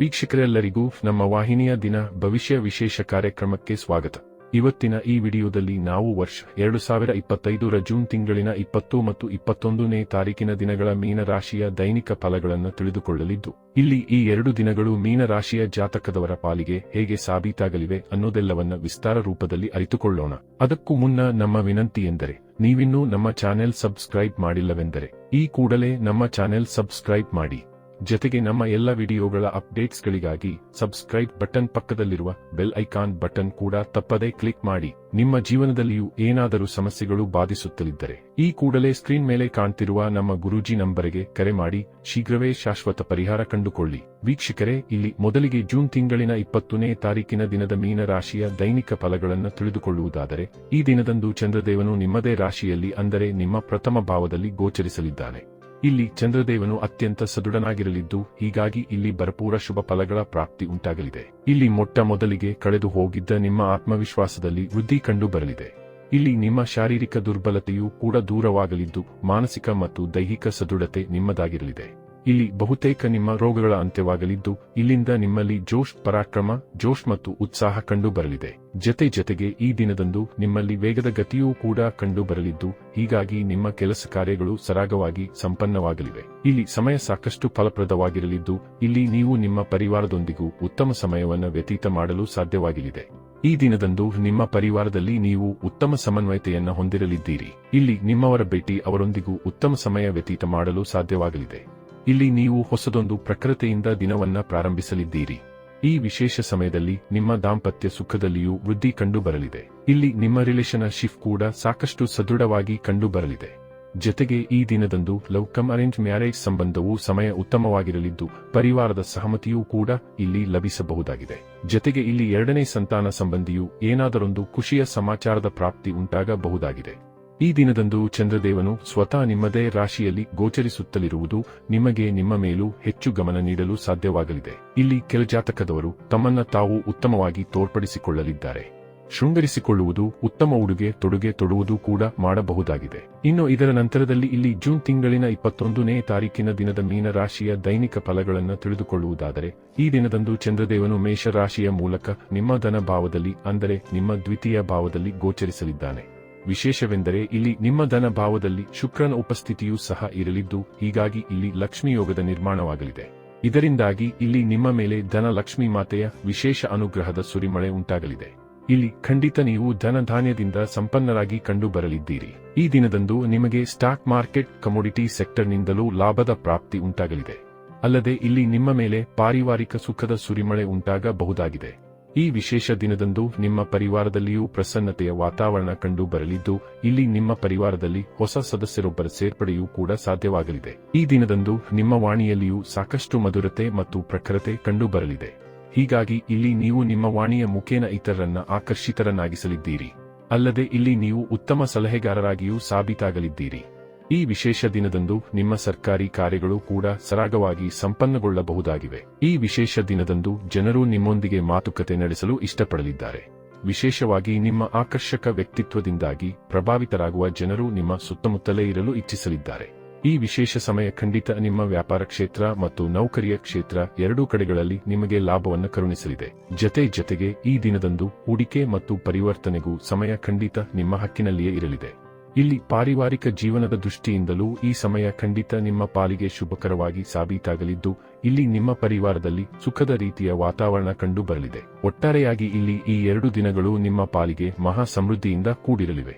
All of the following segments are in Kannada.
ವೀಕ್ಷಕರೆಲ್ಲರಿಗೂ ನಮ್ಮ ವಾಹಿನಿಯ ದಿನ ಭವಿಷ್ಯ ವಿಶೇಷ ಕಾರ್ಯಕ್ರಮಕ್ಕೆ ಸ್ವಾಗತ. ಇವತ್ತಿನ ಈ ವಿಡಿಯೋದಲ್ಲಿ ನಾವು ವರ್ಷ ಎರಡು ಸಾವಿರ ಇಪ್ಪತ್ತೈದರ ಜೂನ್ ತಿಂಗಳಿನ ಇಪ್ಪತ್ತು ಮತ್ತು ಇಪ್ಪತ್ತೊಂದನೇ ತಾರೀಕಿನ ದಿನಗಳ ಮೀನರಾಶಿಯ ದೈನಿಕ ಫಲಗಳನ್ನು ತಿಳಿದುಕೊಳ್ಳಲಿದ್ದು, ಇಲ್ಲಿ ಈ ಎರಡು ದಿನಗಳು ಮೀನರಾಶಿಯ ಜಾತಕದವರ ಪಾಲಿಗೆ ಹೇಗೆ ಸಾಬೀತಾಗಲಿವೆ ಅನ್ನೋದೆಲ್ಲವನ್ನ ವಿಸ್ತಾರ ರೂಪದಲ್ಲಿ ಅರಿತುಕೊಳ್ಳೋಣ. ಅದಕ್ಕೂ ಮುನ್ನ ನಮ್ಮ ವಿನಂತಿ ಎಂದರೆ, ನೀವಿನ್ನೂ ನಮ್ಮ ಚಾನೆಲ್ ಸಬ್ಸ್ಕ್ರೈಬ್ ಮಾಡಿಲ್ಲವೆಂದರೆ, ಈ ಕೂಡಲೇ ನಮ್ಮ ಚಾನೆಲ್ ಸಬ್ಸ್ಕ್ರೈಬ್ ಮಾಡಿ. ಜೊತೆಗೆ ನಮ್ಮ ಎಲ್ಲ ವಿಡಿಯೋಗಳ ಅಪ್ಡೇಟ್ಸ್ಗಳಿಗಾಗಿ ಸಬ್ಸ್ಕ್ರೈಬ್ ಬಟನ್ ಪಕ್ಕದಲ್ಲಿರುವ ಬೆಲ್ ಐಕಾನ್ ಬಟನ್ ಕೂಡ ತಪ್ಪದೇ ಕ್ಲಿಕ್ ಮಾಡಿ. ನಿಮ್ಮ ಜೀವನದಲ್ಲಿಯೂ ಏನಾದರೂ ಸಮಸ್ಯೆಗಳು ಬಾಧಿಸುತ್ತಲಿದ್ದರೆ ಈ ಕೂಡಲೇ ಸ್ಕ್ರೀನ್ ಮೇಲೆ ಕಾಣ್ತಿರುವ ನಮ್ಮ ಗುರೂಜಿ ನಂಬರಿಗೆ ಕರೆ ಮಾಡಿ. ಶೀಘ್ರವೇ ಶಾಶ್ವತ ಪರಿಹಾರ ಕಂಡುಕೊಳ್ಳಿ. ವೀಕ್ಷಕರೇ, ಇಲ್ಲಿ ಮೊದಲಿಗೆ ಜೂನ್ ತಿಂಗಳಿನ ಇಪ್ಪತ್ತನೇ ತಾರೀಕಿನ ದಿನದ ಮೀನ ರಾಶಿಯ ದೈನಿಕ ಫಲಗಳನ್ನು ತಿಳಿದುಕೊಳ್ಳುವುದಾದರೆ, ಈ ದಿನದಂದು ಚಂದ್ರದೇವನು ನಿಮ್ಮದೇ ರಾಶಿಯಲ್ಲಿ ಅಂದರೆ ನಿಮ್ಮ ಪ್ರಥಮ ಭಾವದಲ್ಲಿ ಗೋಚರಿಸಲಿದ್ದಾನೆ. ಇಲ್ಲಿ ಚಂದ್ರದೇವನು ಅತ್ಯಂತ ಸದೃಢನಾಗಿರಲಿದ್ದು, ಹೀಗಾಗಿ ಇಲ್ಲಿ ಭರಪೂರ ಶುಭ ಫಲಗಳ ಪ್ರಾಪ್ತಿ ಉಂಟಾಗಲಿದೆ. ಇಲ್ಲಿ ಮೊಟ್ಟ ಮೊದಲಿಗೆ ಕಳೆದು ಹೋಗಿದ್ದ ನಿಮ್ಮ ಆತ್ಮವಿಶ್ವಾಸದಲ್ಲಿ ವೃದ್ಧಿ ಕಂಡು ಬರಲಿದೆ. ಇಲ್ಲಿ ನಿಮ್ಮ ಶಾರೀರಿಕ ದುರ್ಬಲತೆಯೂ ಕೂಡ ದೂರವಾಗಲಿದ್ದು, ಮಾನಸಿಕ ಮತ್ತು ದೈಹಿಕ ಸದೃಢತೆ ನಿಮ್ಮದಾಗಿರಲಿದೆ. ಇಲ್ಲಿ ಬಹುತೇಕ ನಿಮ್ಮ ರೋಗಗಳ ಅಂತ್ಯವಾಗಲಿದ್ದು, ಇಲ್ಲಿಂದ ನಿಮ್ಮಲ್ಲಿ ಜೋಶ್, ಪರಾಕ್ರಮ, ಜೋಶ್ ಮತ್ತು ಉತ್ಸಾಹ ಕಂಡು ಬರಲಿದೆ ಜತೆ ಜತೆಗೆ ಈ ದಿನದಂದು ನಿಮ್ಮಲ್ಲಿ ವೇಗದ ಗತಿಯೂ ಕೂಡ ಕಂಡುಬರಲಿದ್ದು, ಹೀಗಾಗಿ ನಿಮ್ಮ ಕೆಲಸ ಕಾರ್ಯಗಳು ಸರಾಗವಾಗಿ ಸಂಪನ್ನವಾಗಲಿವೆ. ಇಲ್ಲಿ ಸಮಯ ಸಾಕಷ್ಟು ಫಲಪ್ರದವಾಗಿರಲಿದ್ದು, ಇಲ್ಲಿ ನೀವು ನಿಮ್ಮ ಪರಿವಾರದೊಂದಿಗೂ ಉತ್ತಮ ಸಮಯವನ್ನು ವ್ಯತೀತ ಮಾಡಲು ಸಾಧ್ಯವಾಗಲಿದೆ. ಈ ದಿನದಂದು ನಿಮ್ಮ ಪರಿವಾರದಲ್ಲಿ ನೀವು ಉತ್ತಮ ಸಮನ್ವಯತೆಯನ್ನು ಹೊಂದಿರಲಿದ್ದೀರಿ. ಇಲ್ಲಿ ನಿಮ್ಮವರ ಭೇಟಿ ಅವರೊಂದಿಗೂ ಉತ್ತಮ ಸಮಯ ವ್ಯತೀತ ಮಾಡಲು ಸಾಧ್ಯವಾಗಲಿದೆ. ಇಲ್ಲಿ ನೀವು ಹೊಸದೊಂದು ಪ್ರಕೃತಿಯಿಂದ ದಿನವನ್ನ ಪ್ರಾರಂಭಿಸಲಿದ್ದೀರಿ. ಈ ವಿಶೇಷ ಸಮಯದಲ್ಲಿ ನಿಮ್ಮ ದಾಂಪತ್ಯ ಸುಖದಲ್ಲಿಯೂ ವೃದ್ಧಿ ಕಂಡು ಬರಲಿದೆ ಇಲ್ಲಿ ನಿಮ್ಮ ರಿಲೇಶನ್ಶಿಪ್ ಕೂಡ ಸಾಕಷ್ಟು ಸದೃಢವಾಗಿ ಕಂಡು ಬರಲಿದೆ ಜೊತೆಗೆ ಈ ದಿನದಂದು ಲವ್ ಕಮ್ ಅರೇಂಜ್ ಮ್ಯಾರೇಜ್ ಸಂಬಂಧವು ಸಮಯ ಉತ್ತಮವಾಗಿರಲಿದ್ದು, ಪರಿವಾರದ ಸಹಮತಿಯೂ ಕೂಡ ಇಲ್ಲಿ ಲಭಿಸಬಹುದಾಗಿದೆ. ಜೊತೆಗೆ ಇಲ್ಲಿ ಎರಡನೇ ಸಂತಾನ ಸಂಬಂಧಿಯು ಏನಾದರೊಂದು ಖುಷಿಯ ಸಮಾಚಾರದ ಪ್ರಾಪ್ತಿ ಉಂಟಾಗಬಹುದಾಗಿದೆ. ಈ ದಿನದಂದು ಚಂದ್ರದೇವನು ಸ್ವತಃ ನಿಮ್ಮದೇ ರಾಶಿಯಲ್ಲಿ ಗೋಚರಿಸುತ್ತಲಿರುವುದು ನಿಮಗೆ ನಿಮ್ಮ ಮೇಲೂ ಹೆಚ್ಚು ಗಮನ ನೀಡಲು ಸಾಧ್ಯವಾಗಲಿದೆ. ಇಲ್ಲಿ ಕೆಲ ಜಾತಕದವರು ತಮ್ಮನ್ನ ತಾವು ಉತ್ತಮವಾಗಿ ತೋರ್ಪಡಿಸಿಕೊಳ್ಳಲಿದ್ದಾರೆ. ಶೃಂಗರಿಸಿಕೊಳ್ಳುವುದು ಉತ್ತಮ ಉಡುಗೆ ತೊಡುಗೆ ತೊಡುವುದು ಕೂಡ ಮಾಡಬಹುದಾಗಿದೆ. ಇನ್ನು ಇದರ ನಂತರದಲ್ಲಿ ಇಲ್ಲಿ ಜೂನ್ ತಿಂಗಳಿನ ಇಪ್ಪತ್ತೊಂದನೇ ತಾರೀಕಿನ ದಿನದ ಮೀನರಾಶಿಯ ದೈನಿಕ ಫಲಗಳನ್ನು ತಿಳಿದುಕೊಳ್ಳುವುದಾದರೆ, ಈ ದಿನದಂದು ಚಂದ್ರದೇವನು ಮೇಷರಾಶಿಯ ಮೂಲಕ ನಿಮ್ಮ ಧನ ಭಾವದಲ್ಲಿ, ಅಂದರೆ ನಿಮ್ಮ ದ್ವಿತೀಯ ಭಾವದಲ್ಲಿ ಗೋಚರಿಸಲಿದ್ದಾನೆ. ವಿಶೇಷವೆಂದರೆ ಇಲ್ಲಿ ನಿಮ್ಮ ಧನ ಭಾವದಲ್ಲಿ ಶುಕ್ರನ ಉಪಸ್ಥಿತಿಯೂ ಸಹ ಇರಲಿದ್ದು, ಹೀಗಾಗಿ ಇಲ್ಲಿ ಲಕ್ಷ್ಮಿ ಯೋಗದ ನಿರ್ಮಾಣವಾಗಲಿದೆ. ಇದರಿಂದಾಗಿ ಇಲ್ಲಿ ನಿಮ್ಮ ಮೇಲೆ ಧನ ಲಕ್ಷ್ಮಿ ಮಾತೆಯ ವಿಶೇಷ ಅನುಗ್ರಹದ ಸುರಿಮಳೆ ಉಂಟಾಗಲಿದೆ. ಇಲ್ಲಿ ಖಂಡಿತ ನೀವು ಧನಧಾನ್ಯದಿಂದ ಸಂಪನ್ನರಾಗಿ ಕಂಡು ಬರಲಿದ್ದೀರಿ ಈ ದಿನದಂದು ನಿಮಗೆ ಸ್ಟಾಕ್ ಮಾರ್ಕೆಟ್ ಕಮೋಡಿಟಿ ಸೆಕ್ಟರ್ನಿಂದಲೂ ಲಾಭದ ಪ್ರಾಪ್ತಿ ಉಂಟಾಗಲಿದೆ. ಅಲ್ಲದೆ ಇಲ್ಲಿ ನಿಮ್ಮ ಮೇಲೆ ಪಾರಿವಾರಿಕ ಸುಖದ ಸುರಿಮಳೆ ಉಂಟಾಗಬಹುದಾಗಿದೆ. ಈ ವಿಶೇಷ ದಿನದಂದು ನಿಮ್ಮ ಪರಿವಾರದಲ್ಲಿಯೂ ಪ್ರಸನ್ನತೆಯ ವಾತಾವರಣ ಕಂಡು ಬರಲಿದ್ದು, ಇಲ್ಲಿ ನಿಮ್ಮ ಪರಿವಾರದಲ್ಲಿ ಹೊಸ ಸದಸ್ಯರೊಬ್ಬರ ಸೇರ್ಪಡೆಯೂ ಕೂಡ ಸಾಧ್ಯವಾಗಲಿದೆ. ಈ ದಿನದಂದು ನಿಮ್ಮ ವಾಣಿಯಲ್ಲಿಯೂ ಸಾಕಷ್ಟು ಮಧುರತೆ ಮತ್ತು ಪ್ರಖರತೆ ಕಂಡು ಬರಲಿದೆ. ಹೀಗಾಗಿ ಇಲ್ಲಿ ನೀವು ನಿಮ್ಮ ವಾಣಿಯ ಮುಖೇನ ಇತರರನ್ನ ಆಕರ್ಷಿತರನ್ನಾಗಿಸಲಿದ್ದೀರಿ. ಅಲ್ಲದೆ ಇಲ್ಲಿ ನೀವು ಉತ್ತಮ ಸಲಹೆಗಾರರಾಗಿಯೂ ಸಾಬೀತಾಗಲಿದ್ದೀರಿ. ಈ ವಿಶೇಷ ದಿನದಂದು ನಿಮ್ಮ ಸರ್ಕಾರಿ ಕಾರ್ಯಗಳು ಕೂಡ ಸರಾಗವಾಗಿ ಸಂಪನ್ನಗೊಳ್ಳಬಹುದಾಗಿವೆ. ಈ ವಿಶೇಷ ದಿನದಂದು ಜನರು ನಿಮ್ಮೊಂದಿಗೆ ಮಾತುಕತೆ ನಡೆಸಲು ಇಷ್ಟಪಡಲಿದ್ದಾರೆ. ವಿಶೇಷವಾಗಿ ನಿಮ್ಮ ಆಕರ್ಷಕ ವ್ಯಕ್ತಿತ್ವದಿಂದಾಗಿ ಪ್ರಭಾವಿತರಾಗುವ ಜನರು ನಿಮ್ಮ ಸುತ್ತಮುತ್ತಲೇ ಇರಲು ಇಚ್ಛಿಸಲಿದ್ದಾರೆ. ಈ ವಿಶೇಷ ಸಮಯ ಖಂಡಿತ ನಿಮ್ಮ ವ್ಯಾಪಾರ ಕ್ಷೇತ್ರ ಮತ್ತು ನೌಕರಿಯ ಕ್ಷೇತ್ರ ಎರಡೂ ಕಡೆಗಳಲ್ಲಿ ನಿಮಗೆ ಲಾಭವನ್ನು ಕರುಣಿಸಲಿದೆ. ಜತೆ ಜತೆಗೆ ಈ ದಿನದಂದು ಹೂಡಿಕೆ ಮತ್ತು ಪರಿವರ್ತನೆಗೂ ಸಮಯ ಖಂಡಿತ ನಿಮ್ಮ ಹಕ್ಕಿನಲ್ಲಿಯೇ ಇರಲಿದೆ. ಇಲ್ಲಿ ಪಾರಿವಾರಿಕ ಜೀವನದ ದೃಷ್ಟಿಯಿಂದಲೂ ಈ ಸಮಯ ಖಂಡಿತ ನಿಮ್ಮ ಪಾಲಿಗೆ ಶುಭಕರವಾಗಿ ಸಾಬೀತಾಗಲಿದ್ದು, ಇಲ್ಲಿ ನಿಮ್ಮ ಪರಿವಾರದಲ್ಲಿ ಸುಖದ ರೀತಿಯ ವಾತಾವರಣ ಕಂಡು ಬರಲಿದೆ ಒಟ್ಟಾರೆಯಾಗಿ ಇಲ್ಲಿ ಈ ಎರಡು ದಿನಗಳು ನಿಮ್ಮ ಪಾಲಿಗೆ ಮಹಾ ಸಮೃದ್ಧಿಯಿಂದ ಕೂಡಿರಲಿವೆ.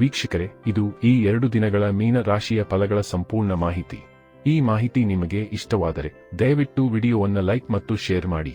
ವೀಕ್ಷಕರೇ, ಇದು ಈ ಎರಡು ದಿನಗಳ ಮೀನ ರಾಶಿಯ ಫಲಗಳ ಸಂಪೂರ್ಣ ಮಾಹಿತಿ. ಈ ಮಾಹಿತಿ ನಿಮಗೆ ಇಷ್ಟವಾದರೆ ದಯವಿಟ್ಟು ವಿಡಿಯೋವನ್ನು ಲೈಕ್ ಮತ್ತು ಶೇರ್ ಮಾಡಿ.